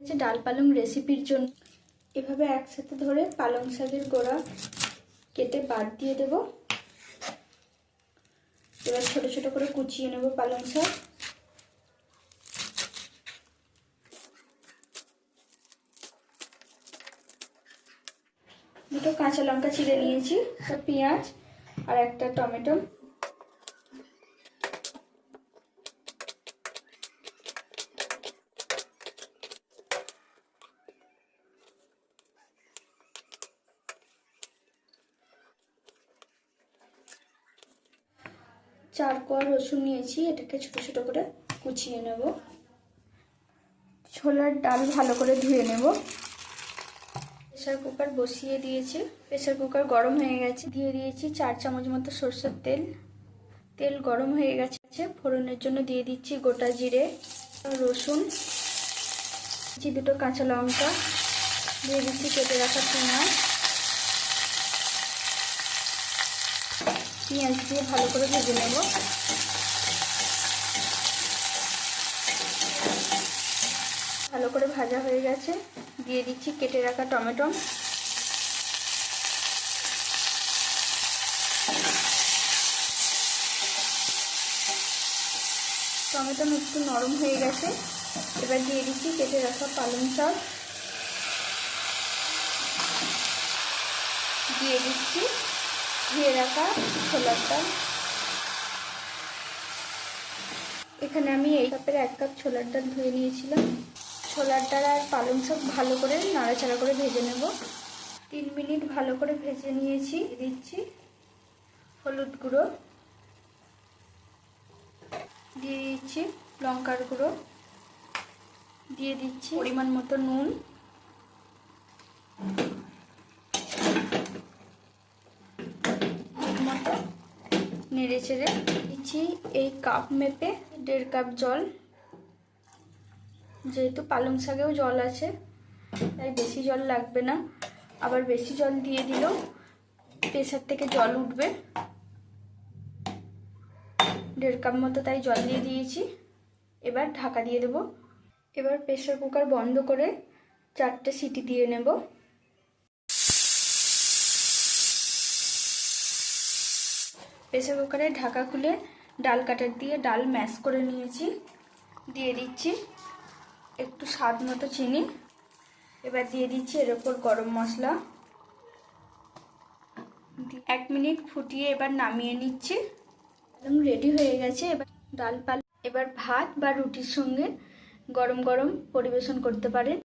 হচ্ছে ডাল পালং রেসিপির জন্য। এভাবে একসাথে ধরে পালং শাকের গোড়া কেটে বাদ দিয়ে দেব। এবার ছোট ছোট করে কুচিয়ে নেব পালং শাক। দুটো কাঁচা লঙ্কা চিড়ে নিয়েছি পেঁয়াজ আর একটা টমেটো। চার কোয়া রসুন নিয়েছি, এটাকে ছোট ছোট করে কুচিয়ে নেব। ছোলার ডাল ভালো করে ধুয়ে নেব। প্রেশার কুকার বসিয়ে দিয়েছি। প্রেসার কুকার গরম হয়ে গেছে। দিয়ে দিয়েছি চার চামচ মতো সরষের তেল। তেল গরম হয়ে গেছে। ফোড়নের জন্য দিয়ে দিচ্ছি গোটা জিরে, রসুন, দিচ্ছি দুটো কাঁচা লঙ্কা। দিয়ে দিচ্ছি কেটে রাখা পেঁয়াজ পেঁয়াজ দিয়ে ভালো করে ভেজে নেব। ভালো করে ভাজা হয়ে গেছে। দিয়ে দিচ্ছি কেটে রাখা টমেটো। টমেটো একটু নরম হয়ে গেছে। এবার দিয়ে দিচ্ছি কেটে রাখা পালং শাক। দিয়ে দিচ্ছি ধুয়ে রাখা ছোলার ডাল এখানে আমি এই কাপের এক কাপ ছোলার ডাল ধুয়ে নিয়েছিলাম। ছোলার ডাল আর পালং শাক ভালো করে নাড়াচাড়া করে ভেজে নেব। তিন মিনিট ভালো করে ভেজে নিয়েছি, দিচ্ছি হলুদ গুঁড়ো। দিয়ে দিচ্ছি লঙ্কার গুঁড়ো। দিয়ে দিচ্ছি পরিমাণ মতো নুন মতো নেড়ে চেড়ে দিচ্ছি এই কাপ মেপে দেড় কাপ জল। যেহেতু পালং শাকেও জল আছে, তাই বেশি জল লাগবে না। আবার বেশি জল দিয়ে দিলেও প্রেশার থেকে জল উঠবে। দেড় কাপ মতো তাই জল দিয়ে দিয়েছি। এবার ঢাকা দিয়ে দেব। এবার প্রেশার কুকার বন্ধ করে চারটে সিটি দিয়ে নেব। প্রেসার কুকারে ঢাকা খুলে ডাল কাটার দিয়ে ডাল ম্যাশ করে নিয়েছি। দিয়ে দিচ্ছি একটু স্বাদ মতো চিনি। এবার দিয়ে দিচ্ছি এর ওপর গরম মশলা। এক মিনিট ফুটিয়ে এবার নামিয়ে নিচ্ছি। একদম রেডি হয়ে গেছে। এবার ডাল পাল এবার ভাত বা রুটির সঙ্গে গরম গরম পরিবেশন করতে পারেন।